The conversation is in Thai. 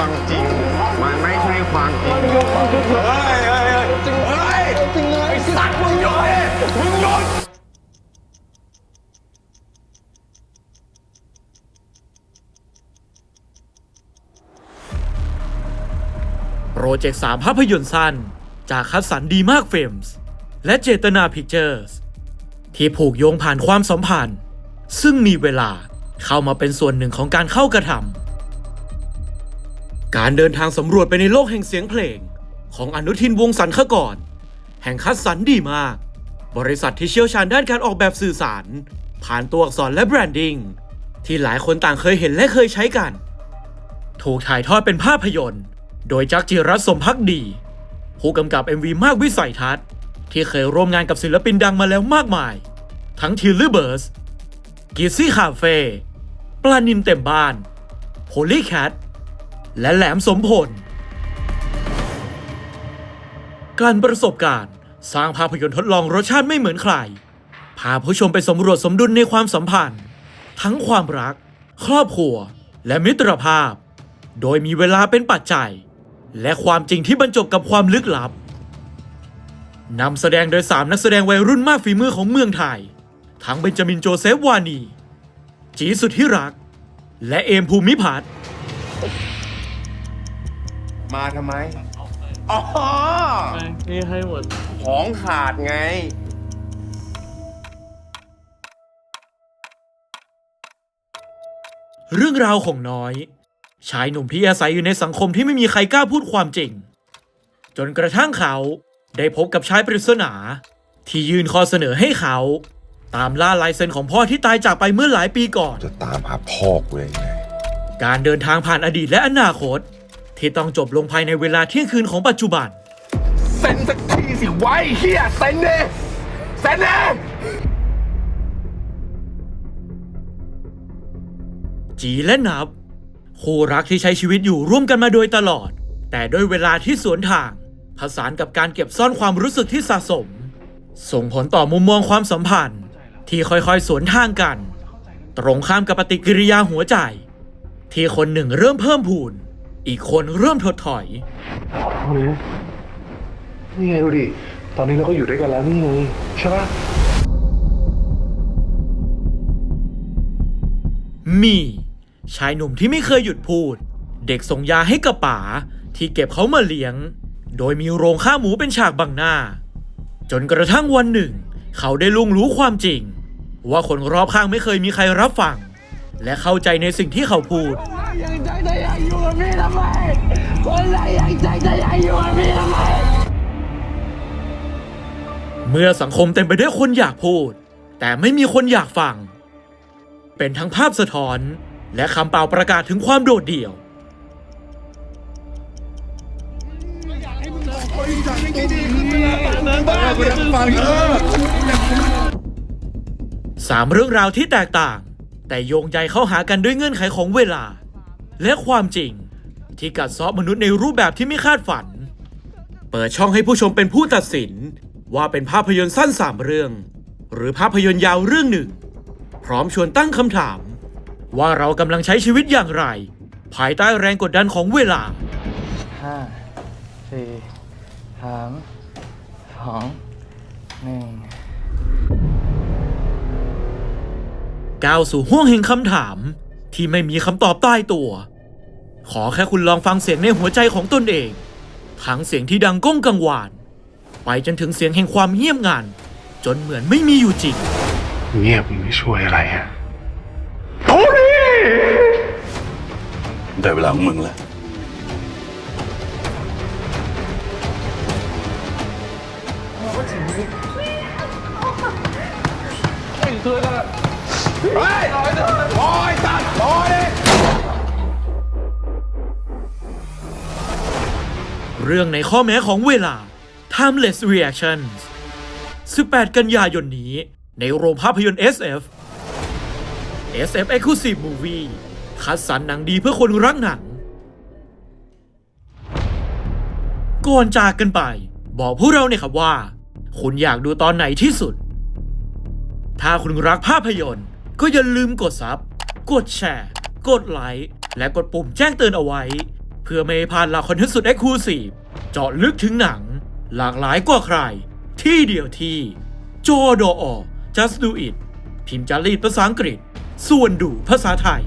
ฟังเฮ้ยเฮ้ยเฮ้ยจริงเฮ้ยจริงเลยไอ้สัตว์มึงหยุดดิมึงหยุดโปรเจกต์3ภาพยนตร์สั้น จากคัดสรรดีมากเฟมส์และเจตนาพิกเจอร์สที่ผูกโยงผ่านความสัมพันธ์ ซึ่งมีเวลาเข้ามาเป็นส่วนหนึ่งของการเข้ากระทำ การเดินทางสำรวจไปในโลกแห่งเสียงเพลง ของอนุทินวงศสันขกรแห่งคัดสรรดีมาก บริษัทที่เชี่ยวชาญด้านการออกแบบสื่อสาร ผ่านตัวอักษรและแบรนดิ้งที่หลายคนต่างเคยเห็นและเคยใช้กัน ถูกถ่ายทอดเป็นภาพยนตร์ โดยจักจิรัตสมพักดี ผู้กำกับ MV มากวิสัยทัศน์ ที่เคยร่วมงานกับศิลปินดังมาแล้วมากมาย ทั้งทิลเลเบิร์สกิซี่คาเฟ่ปลานินเต็มบ้านโ o ลี่แคท และแหลมสมพล การประสบการณ์ สร้างภาพยนตร์ทดลองรสชาติไม่เหมือนใคร พาผู้ชมไปสำรวจสมดุลในความสัมพันธ์ ทั้งความรัก ครอบครัว และมิตรภาพ โดยมีเวลาเป็นปัจจัย และความจริงที่บรรจบกับความลึกลับนำแสดงโดย 3 นักแสดงวัยรุ่นมากฝีมือของเมืองไทย ทั้งเบนจามินโจเซฟวานี จีสุดที่รัก และเอมภูมิพัฒน์ มาทำไม อ๋อนี่ให้หมด ของขาดไง เรื่องราวของน้อย ชายหนุ่มที่อาศัยอยู่ในสังคมที่ไม่มีใครกล้าพูดความจริง จนกระทั่งเขาได้พบกับชายปริศนา ที่ยื่นข้อเสนอให้เขา ตามล่าลายเซ็นของพ่อที่ตายจากไปเมื่อหลายปีก่อน จะตามหาพ่อกูยังไง การเดินทางผ่านอดีตและอนาคต ที่ต้องจบลงภายในเวลาเที่ยงคืนของปัจจุบัน เซ็นสักทีสิไว้เฮียเซ็นเด้เซ็นเด้จีและนับ คู่รักที่ใช้ชีวิตอยู่ร่วมกันมาโดยตลอด แต่ด้วยเวลาที่สวนทาง ผสานกับการเก็บซ่อนความรู้สึกที่สะสม ส่งผลต่อมุมมองความสัมพันธ์ ที่ค่อยๆสวนทางกัน ตรงข้ามกับปฏิกิริยาหัวใจ ที่คนหนึ่งเริ่มเพิ่มพูน อีกคนเริ่มถดถอย เอาเลยนี่ไงดูดิ ตอนนี้เราก็อยู่ด้วยกันแล้วนี่ไงใช่ปะมี ชายหนุ่มที่ไม่เคยหยุดพูด เด็กส่งยาให้กับป๋าที่เก็บเขามาเลี้ยง โดยมีโรงฆ่าหมูเป็นฉากบังหน้า จนกระทั่งวันหนึ่ง เขาได้ลุงรู้ความจริง ว่าคนรอบข้างไม่เคยมีใครรับฟัง และเข้าใจในสิ่งที่เขาพูด ยังใจจะอยากอยู่กับพี่ทำไมคนละยังใจจะอยากอยู่กับพี่ทำไมเมื่อสังคมเต็มไปด้วยคนอยากพูด แต่ไม่มีคนอยากฟัง เป็นทั้งภาพสะท้อน และคำเปล่าประกาศถึงความโดดเดี่ยว สามเรื่องราวที่แตกต่าง แต่โยงใยเข้าหากันด้วยเงื่อนไขของเวลา และความจริง ที่กัดเซาะมนุษย์ในรูปแบบที่ไม่คาดฝัน เปิดช่องให้ผู้ชมเป็นผู้ตัดสิน ว่าเป็นภาพยนตร์สั้นสามเรื่อง หรือภาพยนตร์ยาวเรื่องหนึ่ง พร้อมชวนตั้งคำถาม ว่าเรากำลังใช้ชีวิตอย่างไร ภายใต้แรงกดดันของเวลาห้าสี่สามสองหนึ่ง ก้าวสู่ห้วงแห่งคำถาม ที่ไม่มีคำตอบใต้ตัว ขอแค่คุณลองฟังเสียงในหัวใจของตนเอง ทั้งเสียงที่ดังก้องกังวาน ไปจนถึงเสียงแห่งความเงียบงันจนเหมือนไม่มีอยู่จริง เงียบมันไม่ช่วยอะไรอะได้เวลาของมึงแล้ว เฮ้ยบอยตัดบอยเรื่องในข้อแม้ของเวลา Timeless Reactions 18 กันยายนนี้ ในโรงภาพยนตร์ SF SF Exclusive Movie คัดสรรหนังดีเพื่อคนรักหนัง ก่อนจากกันไป บอกพวกเราเนี่ยครับว่า คุณอยากดูตอนไหนที่สุด ถ้าคุณรักภาพยนตร์ ก็อย่าลืมกดซับ กดแชร์ กดไลค์ และกดปุ่มแจ้งเตือนเอาไว้ เพื่อไม่ให้พลาดละครที่สุดเอ็กซ์คลูซีฟเจาะลึกถึงหนัง หลากหลายกว่าใคร ที่เดียวที่จอดอ just do it พิมพ์จารีตภาษาอังกฤษ ส่วนดูภาษาไทย